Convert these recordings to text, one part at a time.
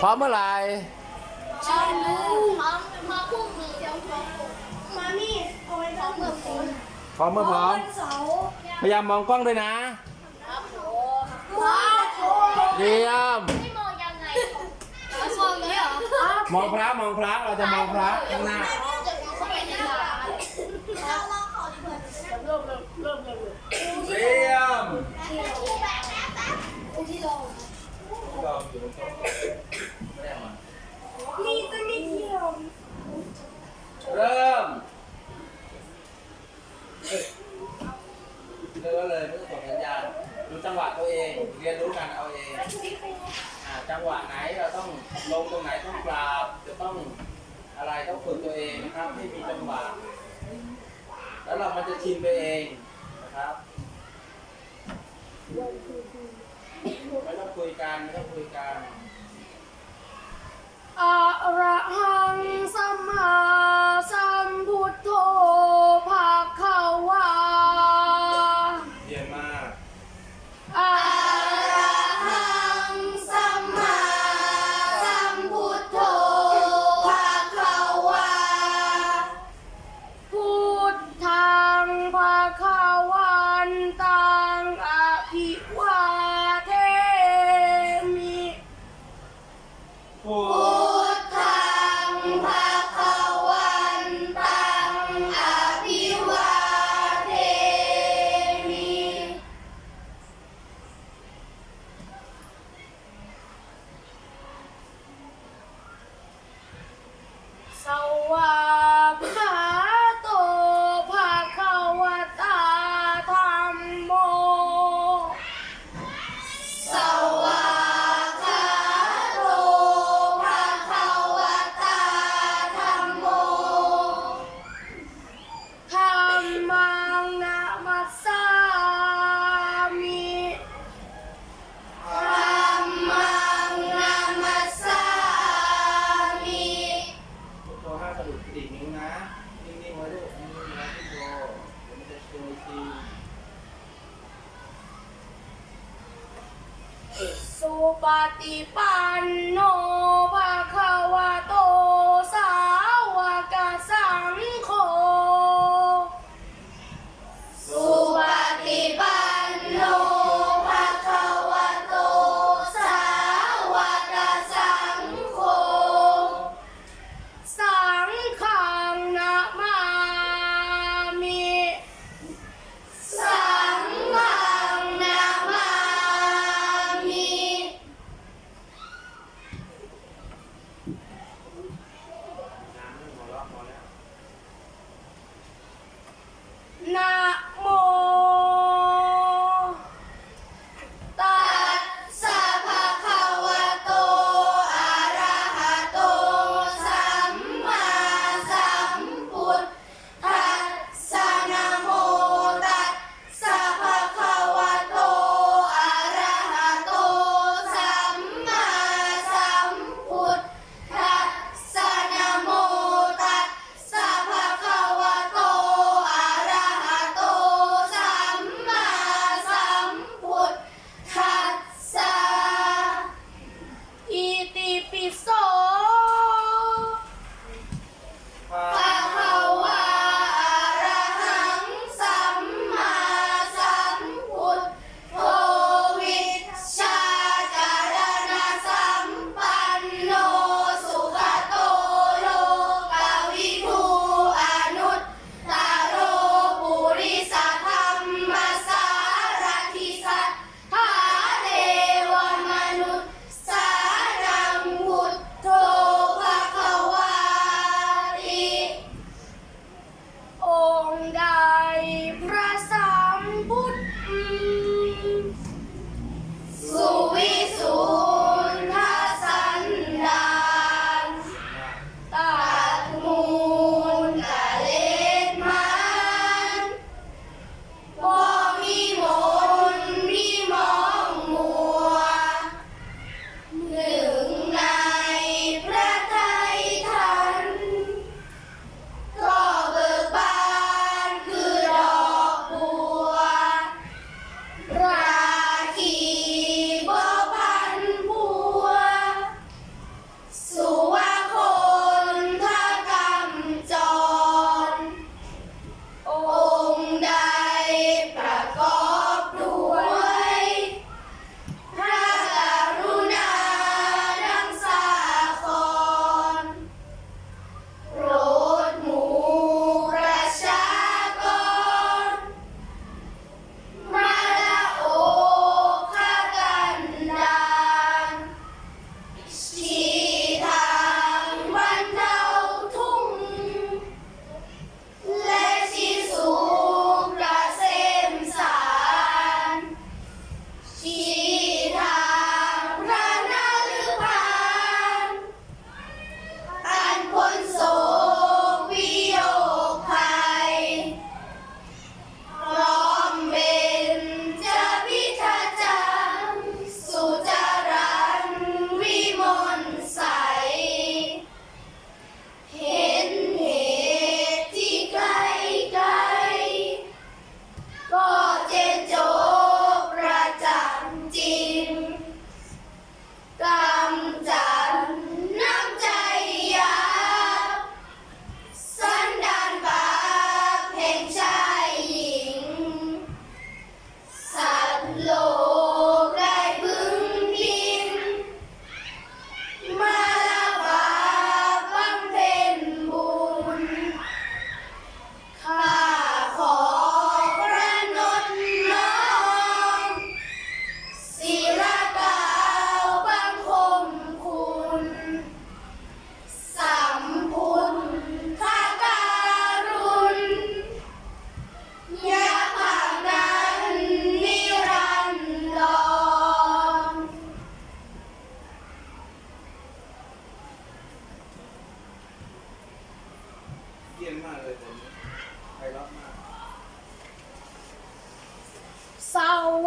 พร้อมเมื่อไหร่ใช่ลูกพร้อมพร้อมพรุ่งนี้เดี๋ยวพร้อมมานี่เอาไว้พร้อมเมื่อคืนพร้อมเมื่อพร้อมเสาพยายามมองกล้องด้วยนะครับผมว้าโถเยี่ยมไม่มองยังไงม่มองอย่างนี้เหรอมองพระมองพระเราจะมองพระข้างหน้าจะมองเข้าไปในร้านเริ่มเริ่มเริ่มเริ่มเยี่ยมที่ลง นี่จะไม่เที่ยวเริ่มเริ่มเลยไม่ต้องส่งสัญญาณดูจังหวะตัวเอง เรียนรู้กันเอาเองอ่าจังหวะไหนเราต้องลงตรงไหนต้องกราบจะต้องอะไรต้องฝึกตัวเองนะครับให้มีจังหวะแล้วเรามันจะชินไปเองนะครับ ไม่ต้อง คุยกันไม่ต้องคุยกันอะระหังสัมมาสัมพุทโธ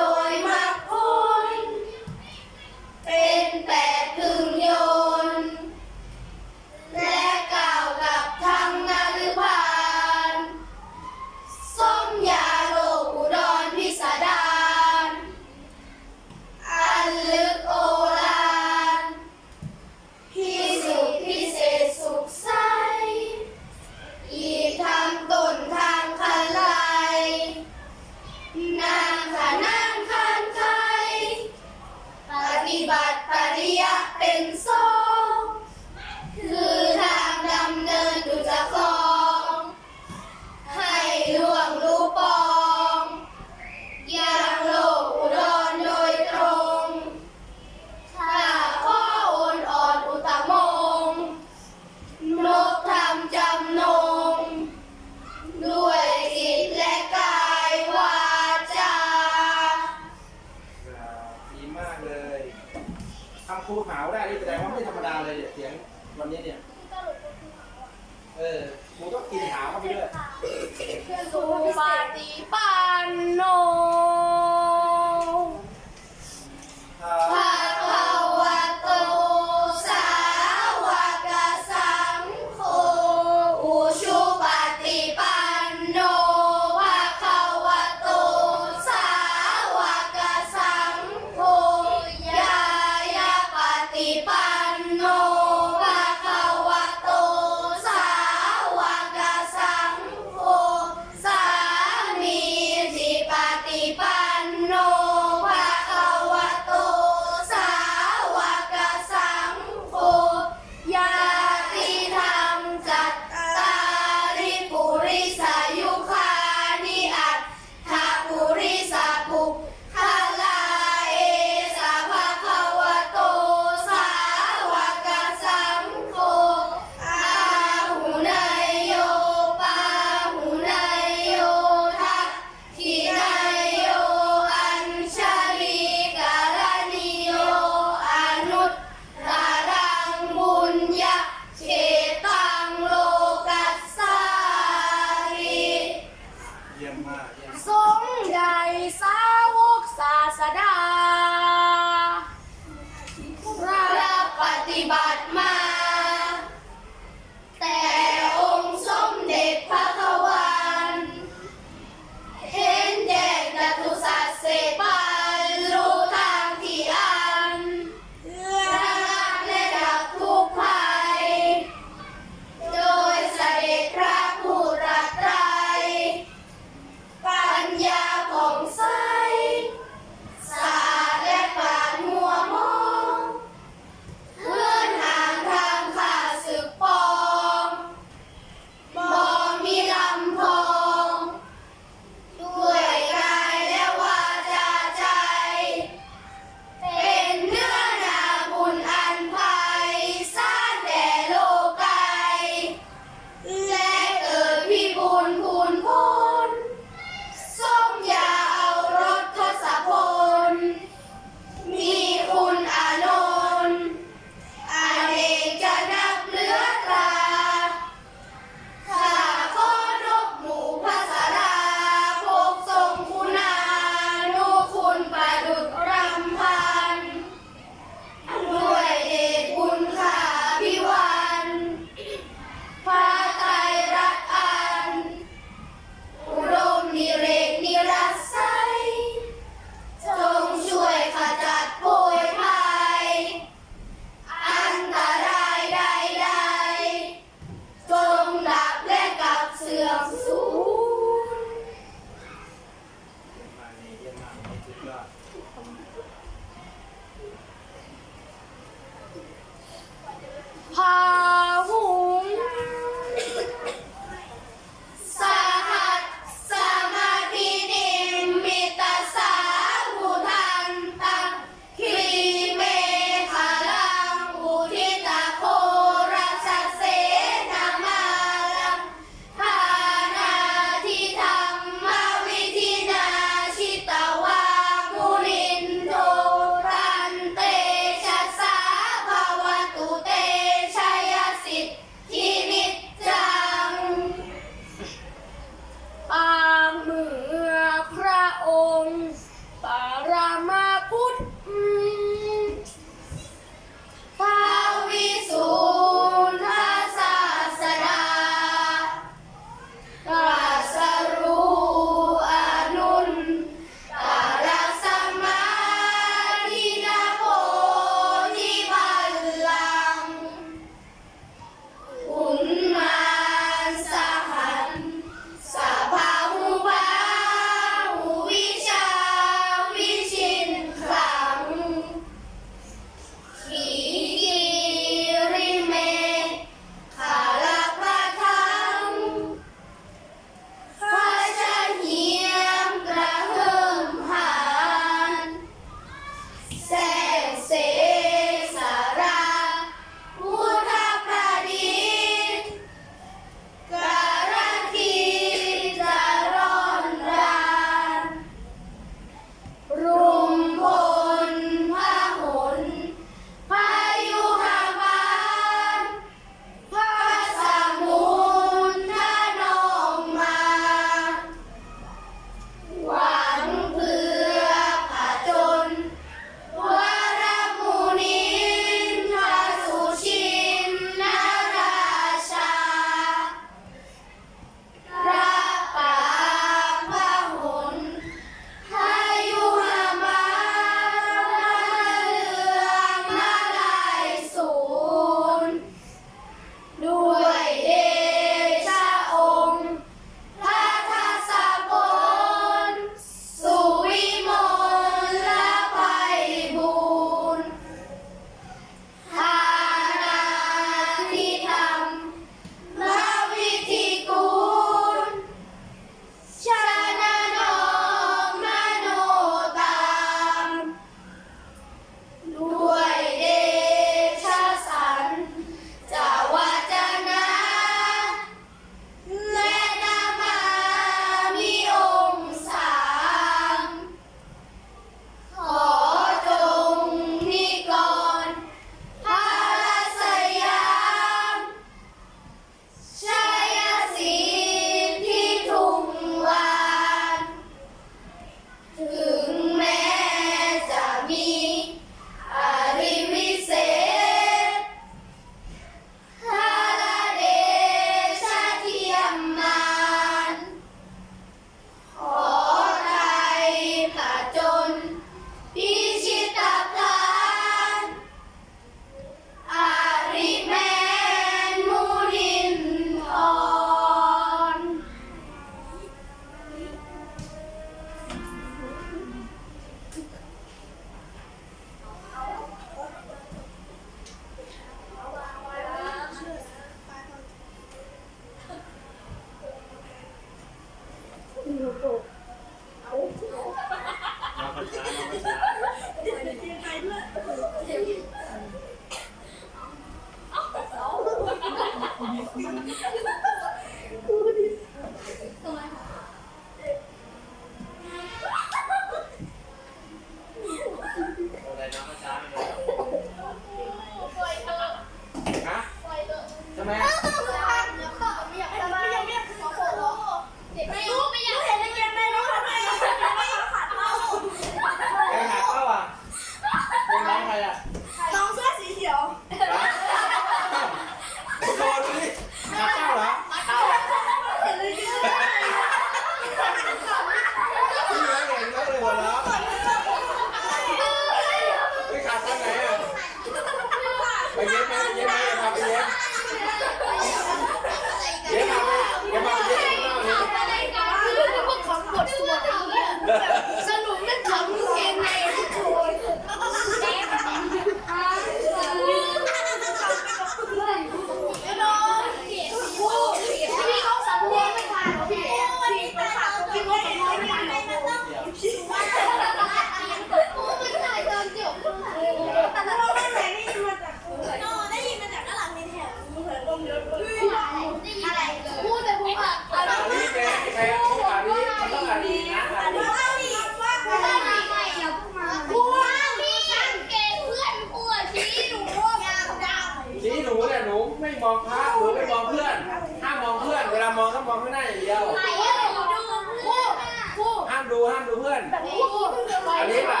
ห้ามดูเพื่อน แบบนี้คืออะไรอันนี้ล่ะ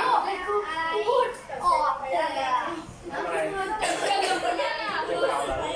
พูดออกเลยอะ ทำอะไรไม่เอาเหรอ